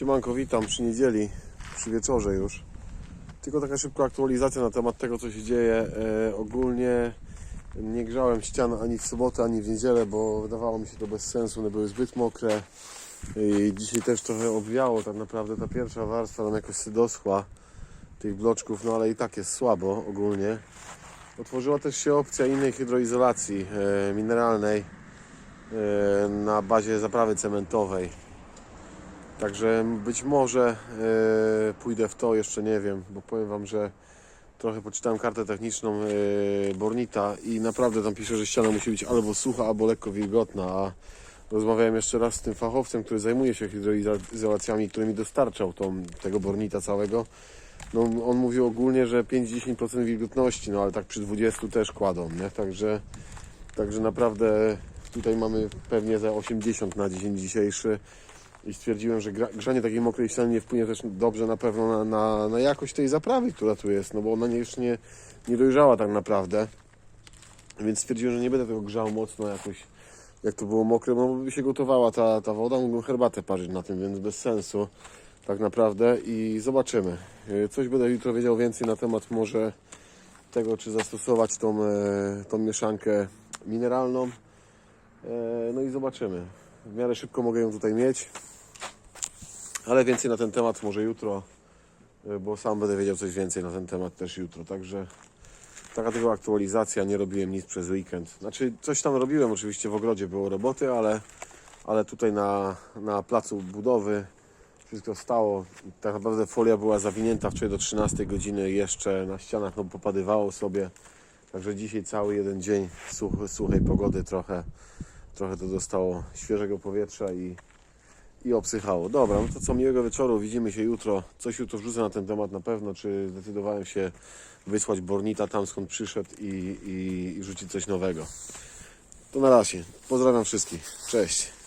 Siemanko, witam przy niedzieli, przy wieczorze już. Tylko taka szybka aktualizacja na temat tego, co się dzieje. E, ogólnie nie grzałem ścian ani w sobotę, ani w niedzielę, bo wydawało mi się to bez sensu, one były zbyt mokre. I dzisiaj też trochę obwiało, tak naprawdę ta pierwsza warstwa nam jakoś się doschła tych bloczków, no ale i tak jest słabo ogólnie. Otworzyła też się opcja innej hydroizolacji e, mineralnej e, na bazie zaprawy cementowej. Także być może e, pójdę w to, jeszcze nie wiem, bo powiem Wam, że trochę poczytałem kartę techniczną e, Bornita i naprawdę tam pisze, że ściana musi być albo sucha, albo lekko wilgotna, a rozmawiałem jeszcze raz z tym fachowcem, który zajmuje się hydroizolacjami, który mi dostarczał tą, tego Bornita całego. No, on mówił ogólnie, że 5-10% wilgotności, no ale tak przy 20 też kładą, nie? Także, także naprawdę tutaj mamy pewnie za 80 na dzień dzisiejszy i stwierdziłem, że grzanie takiej mokrej nie wpłynie też dobrze na pewno na, na, na jakość tej zaprawy, która tu jest, no bo ona jeszcze nie, nie dojrzała tak naprawdę. Więc stwierdziłem, że nie będę tego grzał mocno jakoś, jak to było mokre, no bo by się gotowała ta, ta woda, mógłbym herbatę parzyć na tym, więc bez sensu tak naprawdę i zobaczymy. Yy, Coś będę jutro wiedział więcej na temat może tego, czy zastosować tą, e, tą mieszankę mineralną. E, No i zobaczymy. W miarę szybko mogę ją tutaj mieć. Ale więcej na ten temat może jutro, e, bo sam będę wiedział coś więcej na ten temat też jutro. Także taka tylko aktualizacja, nie robiłem nic przez weekend. Znaczy coś tam robiłem, oczywiście w ogrodzie było roboty, ale, ale tutaj na, na placu budowy wszystko stało. Tak naprawdę folia była zawinięta wczoraj do 13 godziny jeszcze na ścianach, no popadywało sobie. Także dzisiaj cały jeden dzień such, suchej pogody trochę, trochę to dostało świeżego powietrza i, i obsychało. Dobra, no to co miłego wieczoru, widzimy się jutro. Coś jutro wrzucę na ten temat na pewno, czy zdecydowałem się wysłać Bornita tam skąd przyszedł i, i, i rzucić coś nowego. To na razie. Pozdrawiam wszystkich. Cześć.